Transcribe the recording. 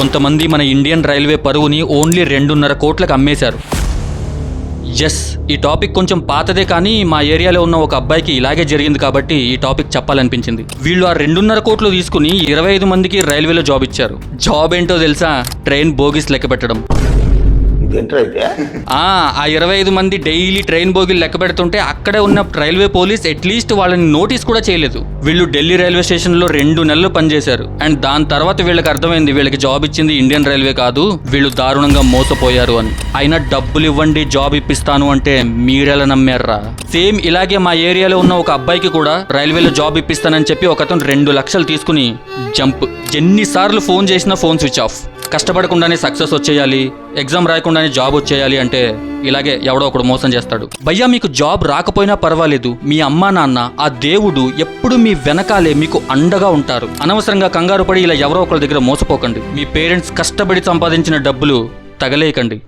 కొంతమంది మన Indian railway పరువుని only రెండున్నర కోట్లకు అమ్మేశారు. ఎస్ ఈ టాపిక్ కొంచెం పాతదే కానీ మా ఏరియాలో ఉన్న ఒక అబ్బాయికి ఇలాగే జరిగింది కాబట్టి ఈ టాపిక్ చెప్పాలనిపించింది. వీళ్ళు ఆ రెండున్నర కోట్లు తీసుకుని ఇరవై ఐదు మందికి రైల్వేలో జాబ్ ఇచ్చారు. జాబ్ ఏంటో తెలుసా? ట్రైన్ బోగిస్ లెక్క పెట్టడం. ఎంటర్ అయితే? ఆ ఆ ఇరవై ఐదు మంది డైలీ ట్రైన్ బోగిలు లెక్క పెడుతుంటే అక్కడే ఉన్న రైల్వే పోలీస్ అట్లీస్ట్ వాళ్ళని నోటీస్ కూడా చేయలేదు. వీళ్ళు ఢిల్లీ రైల్వే స్టేషన్లో రెండు నెలలు పనిచేశారు. అండ్ దాని తర్వాత వీళ్ళకి అర్థమైంది వీళ్ళకి జాబ్ ఇచ్చింది ఇండియన్ రైల్వే కాదు వీళ్ళు దారుణంగా మోసపోయారు అని. అయినా డబ్బులు ఇవ్వండి జాబ్ ఇప్పిస్తాను అంటే మీరెలా నమ్మారా? సేమ్ ఇలాగే మా ఏరియాలో ఉన్న ఒక అబ్బాయికి కూడా రైల్వేలో జాబ్ ఇప్పిస్తానని చెప్పి ఒకతను రెండు లక్షలు తీసుకుని జంప్. ఎన్నిసార్లు ఫోన్ చేసినా ఫోన్ స్విచ్ ఆఫ్. కష్టపడకుండానే సక్సెస్ వచ్చేయాలి ఎగ్జామ్ రాయకుండానే జాబ్ వచ్చేయాలి అంటే ఇలాగే ఎవడో ఒకడు మోసం చేస్తాడు. భయ్యా మీకు జాబ్ రాకపోయినా పర్వాలేదు. మీ అమ్మా నాన్న ఆ దేవుడు ఎప్పుడు మీ వెనకాలే మీకు అండగా ఉంటారు. అనవసరంగా కంగారు పడి ఇలా ఎవరో ఒకరి దగ్గర మోసపోకండి. మీ పేరెంట్స్ కష్టపడి సంపాదించిన డబ్బులు తగలేయకండి.